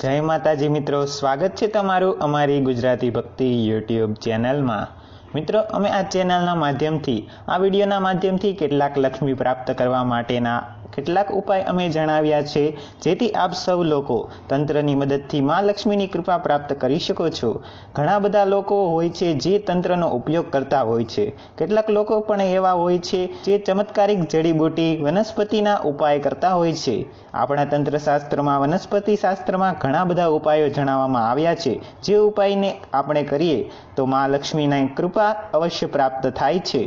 જય માતાજી મિત્રો, સ્વાગત છે તમારું અમારી ગુજરાતી ભક્તિ યુટ્યુબ ચેનલમાં. મિત્રો, અમે આ ચેનલના માધ્યમથી, આ વિડીયોના માધ્યમથી કેટલાક લક્ષ્મી પ્રાપ્ત કરવા માટેના કેટલાક ઉપાય અમે જણાવ્યા છે, જેથી આપ સૌ લોકો તંત્રની મદદથી મા લક્ષ્મીની કૃપા પ્રાપ્ત કરી શકો છો. ઘણા બધા લોકો હોય છે જે તંત્રનો ઉપયોગ કરતા હોય છે. કેટલાક લોકો પણ એવા હોય છે જે ચમત્કારિક જડીબૂટી વનસ્પતિના ઉપાય કરતા હોય છે. આપણા તંત્રશાસ્ત્રમાં વનસ્પતિ શાસ્ત્રમાં ઘણા બધા ઉપાયો જણાવવામાં આવ્યા છે. જે ઉપાયને આપણે કરીએ તો મા લક્ષ્મીની કૃપા અવશ્ય પ્રાપ્ત થાય છે.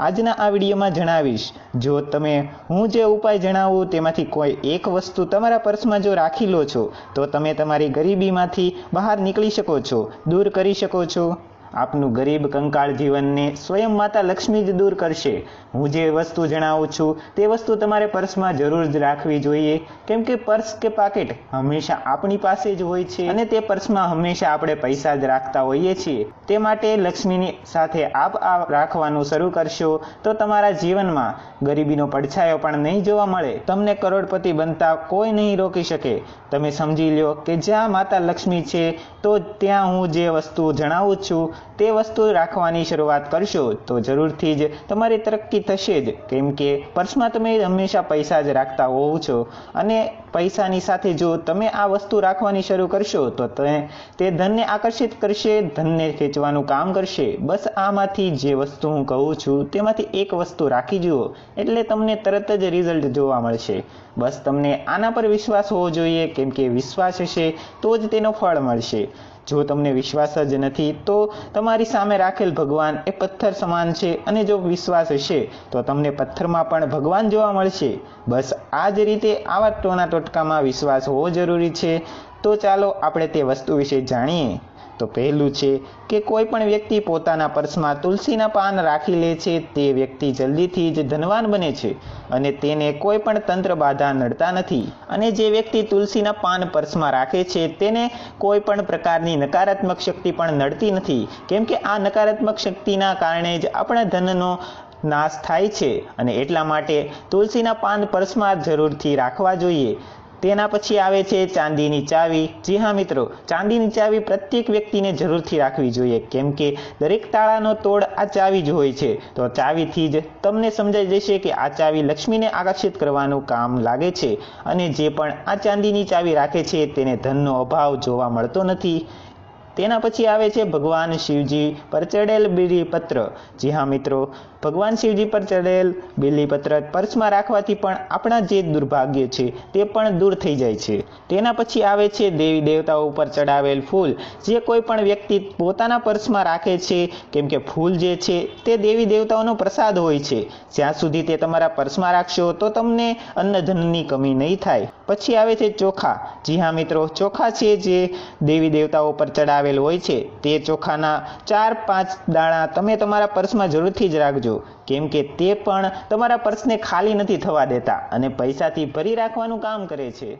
આજના આ વિડીયોમાં જણાવીશ, જો તમે હું જે ઉપાય જણાવું તેમાંથી કોઈ એક વસ્તુ તમારા પર્સમાં જો રાખી લો છો, તો તમે તમારી ગરીબીમાંથી બહાર નીકળી શકો છો, દૂર કરી શકો છો. આપનું ગરીબ કંકાળ જીવનને સ્વયં માતા લક્ષ્મી જ દૂર કરશે. હું જે વસ્તુ જણાવું છું, તે વસ્તુ તમારે પર્સમાં જરૂર જ રાખવી જોઈએ. કેમ કે પર્સ કે પાકેટ હંમેશા આપણી પાસે જ હોય છે અને તે પર્સમાં હંમેશા આપણે પૈસા જ રાખતા હોઈએ છીએ. તે માટે લક્ષ્મીની સાથે આપ આ રાખવાનું શરૂ કરશો તો તમારા જીવનમાં ગરીબીનો પડછાયો પણ નહીં જોવા મળે. તમને કરોડપતિ બનતા કોઈ નહીં રોકી શકે. તમે સમજી લો કે જ્યાં માતા લક્ષ્મી છે, તો ત્યાં હું જે વસ્તુ જણાવું છું તે વસ્તુ રાખવાની શરૂઆત કરશો, તો જરૂરથી જ તમારી તરક્કી થશે જ. કેમ કે પર્સમાં તમે હંમેશા પૈસા જ રાખતા હોવ છો. અને પૈસાની સાથે જો તમે આ વસ્તુ રાખવાની શરૂ કરશો, તો તે ધનને આકર્ષિત કરશે, ધનને ખેંચવાનું કામ કરશે. બસ આમાંથી જે વસ્તુ હું કહું છું, તેમાંથી એક વસ્તુ રાખી જુઓ, એટલે તમને તરત જ રિઝલ્ટ જોવા મળશે. બસ તમને આના પર વિશ્વાસ હોવો જોઈએ, કેમ કે વિશ્વાસ હશે, તો જ તેનો ફળ મળશે. જો તમને વિશ્વાસ જ નથી, તો તમારી સામે રાખેલ ભગવાન એ પથ્થર સમાન છે, અને જો વિશ્વાસ હશે, તો તમને પથ્થરમાં પણ ભગવાન જોવા મળશે. બસ આ જ રીતે આવા ટોના ટોટકામાં વિશ્વાસ હોવો જરૂરી છે? તો ચાલો આપણે તે વસ્તુ વિશે જાણીએ. તો પહેલું છે કે કોઈ પણ વ્યક્તિ પોતાના પર્સમાં તુલસીના પાન રાખી લે છે, તે વ્યક્તિ જલ્દીથી જ ધનવાન બને છે અને તેને કોઈ પણ તંત્ર બાધા નડતા નથી. અને જે વ્યક્તિ તુલસીના પાન પર્સમાં રાખે છે, તેને કોઈ પણ પ્રકારની નકારાત્મક શક્તિ પણ નડતી નથી. કેમ કે આ નકારાત્મક શક્તિના કારણે જ આપણા ધનનો નાશ થાય છે અને એટલા માટે તુલસીના પાન પર્સમાં જરૂરથી રાખવા જોઈએ. તેના પછી આવે છે ચાંદીની ચાવી. જી હા, મિત્રો, ચાંદીની ચાવી પ્રત્યેક વ્યક્તિને જરૂરથી રાખવી જોઈએ. કેમ કે દરેક તાળાનો તોડ આ ચાવી જ હોય છે. તો ચાવીથી જ તમને સમજાઈ જશે કે આ ચાવી લક્ષ્મીને આકર્ષિત કરવાનું કામ લાગે છે. અને જે પણ આ ચાંદીની ચાવી રાખે છે, તેને ધનનો અભાવ જોવા મળતો નથી. તેના પછી આવે છે ભગવાન શિવજી પર ચડેલ બીલીપત્ર. જી હા, મિત્રો, ભગવાન શિવજી પર ચડેલ બીલીપત્ર પર્સમાં રાખવાથી પણ આપણા જે દુર્ભાગ્ય છે તે પણ દૂર થઈ જાય છે. તેના પછી આવે છે દેવી દેવતાઓ ઉપર ચડાવેલ ફૂલ. જે કોઈ પણ વ્યક્તિ પોતાના પર્સમાં રાખે છે, કેમ કે ફૂલ જે છે તે દેવી દેવતાઓનો પ્રસાદ હોય છે. જ્યાં સુધી તે તમારા પર્સમાં રાખશો તો તમને અન્નધનની કમી નહીં થાય. પછી આવે છે ચોખા. જી હા, મિત્રો, ચોખા છે જે દેવી દેવતાઓ પર ચડાવેલ હોય છે, તે ચોખાના ચાર પાંચ દાણા તમે તમારા પર્સમાં જરૂરથી જ રાખજો. કેમ કે તે પણ તમારા પર્સને ખાલી નથી થવા દેતા અને પૈસાથી ભરી રાખવાનું કામ કરે છે.